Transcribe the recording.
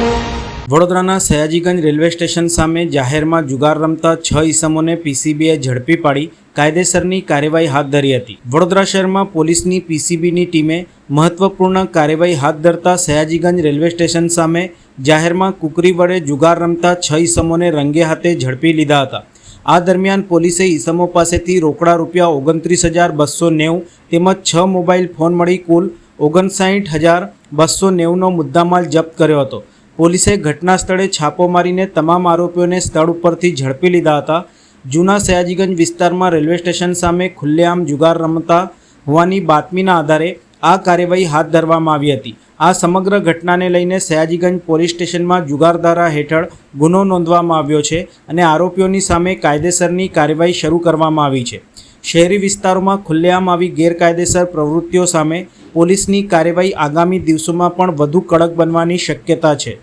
વડોદરાના Sayajiganj railway station સામે જાહેરમાં જુગાર રમતા છ ઈસમોને પીસીબીએ ઝડપી પાડી, કાયદેસરની કાર્યવાહી હાથ ધરી હતી. વડોદરા શહેરમાં પોલીસની પીસીબીની ટીમે મહત્વપૂર્ણ કાર્યવાહી હાથ ધરતા સયાજીગંજ રેલવે સ્ટેશન સામે જાહેરમાં કુકરી વડે જુગાર રમતા છ ઈસમોને રંગે હાથે ઝડપી લીધા હતા. આ દરમિયાન પોલીસે ઈસમો પાસેથી રોકડા રૂપિયા ઓગણત્રીસ હજાર બસો નેવું તેમજ છ મોબાઈલ ફોન મળી કુલ ઓગણસાઠ હજાર બસો નેવુંનો મુદ્દામાલ જપ્ત કર્યો હતો. પોલીસે ઘટના સ્થળે છાપો મારીને તમામ આરોપીઓને સ્થળ ઉપરથી ઝડપી લીધા હતા. જૂના સયાજીગંજ વિસ્તારમાં રેલવે સ્ટેશન સામે ખુલ્લેઆમ જુગાર રમતા હોવાની બાતમીના આધારે આ કાર્યવાહી હાથ ધરવામાં આવી હતી. આ સમગ્ર ઘટનાને લઈને સયાજીગંજ પોલીસ સ્ટેશનમાં જુગારધારા હેઠળ ગુનો નોંધવામાં આવ્યો છે અને આરોપીઓની સામે કાયદેસરની કાર્યવાહી શરૂ કરવામાં આવી છે. શહેરી વિસ્તારોમાં ખુલ્લેઆમ આવી ગેરકાયદેસર પ્રવૃત્તિઓ સામે પોલીસની કાર્યવાહી આગામી દિવસોમાં પણ વધુ કડક બનવાની શક્યતા છે.